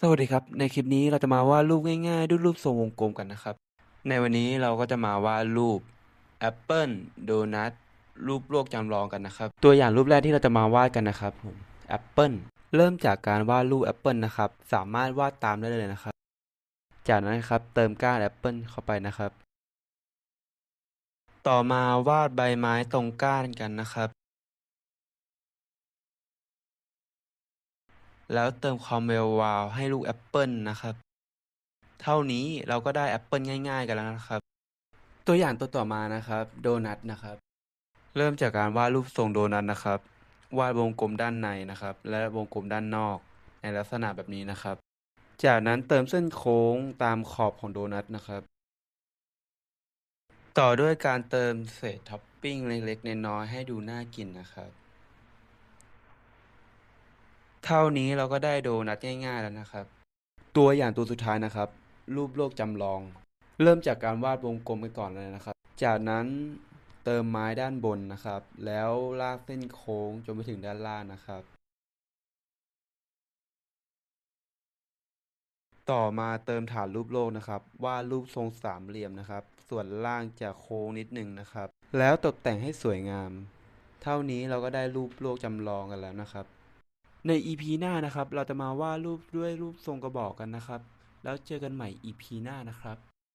สวัสดีครับ ในคลิปนี้เราจะมาวาดรูปง่ายๆ ด้วยรูปทรงวงกลมกันนะครับ ในวันนี้เราก็จะมาวาดรูปแอปเปิลโดนัทรูปโลกจำลองกันนะครับ ตัวอย่างรูปแรกที่เราจะมาวาดกันนะครับผมแอปเปิลเริ่มจากการวาดรูปแอปเปิลนะครับ สามารถวาดตามได้เลยนะครับ จากนั้นครับเติมก้านแอปเปิลเข้าไปนะครับ ต่อมาวาดใบไม้ตรงก้านกันนะครับ แล้วเติมความเวลวาวให้ลูกแอปเปิลนะครับ เท่านี้เราก็ได้แอปเปิลง่าย ๆ กันแล้วนะครับ ตัวอย่างตัวต่อมานะครับ โดนัทนะครับ เริ่มจากการวาดรูปทรงโดนัทนะครับ วาดวงกลมด้านในนะครับ และวงกลมด้านนอก ในลักษณะแบบนี้นะครับ จากนั้นเติมเส้นโค้งตามขอบของโดนัทนะครับ ต่อด้วยการเติมเศษท็อปปิ้งเล็กๆน้อยๆให้ดูน่ากินนะครับ เท่านี้เราก็ได้โดนัทง่ายๆแล้วนะครับ ตัวอย่างตัวสุดท้ายนะครับ รูปโลกจำลอง เริ่มจากการวาดวงกลมไปก่อนเลยนะครับ จากนั้นเติมไม้ด้านบนนะครับ แล้วลากเส้นโค้งจนไปถึงด้านล่างนะครับ ต่อมาเติมฐานรูปโลกนะครับ วาดรูปทรงสามเหลี่ยมนะครับ ส่วนล่างจะโค้งนิดหนึ่งนะครับ แล้วตกแต่งให้สวยงาม เท่านี้เราก็ได้รูปโลกจำลองกันแล้วนะครับ ใน EP หน้านะครับ เราจะมาวาดรูปด้วยรูปทรงกระบอกกันนะครับ แล้วเจอกันใหม่ EP หน้านะครับ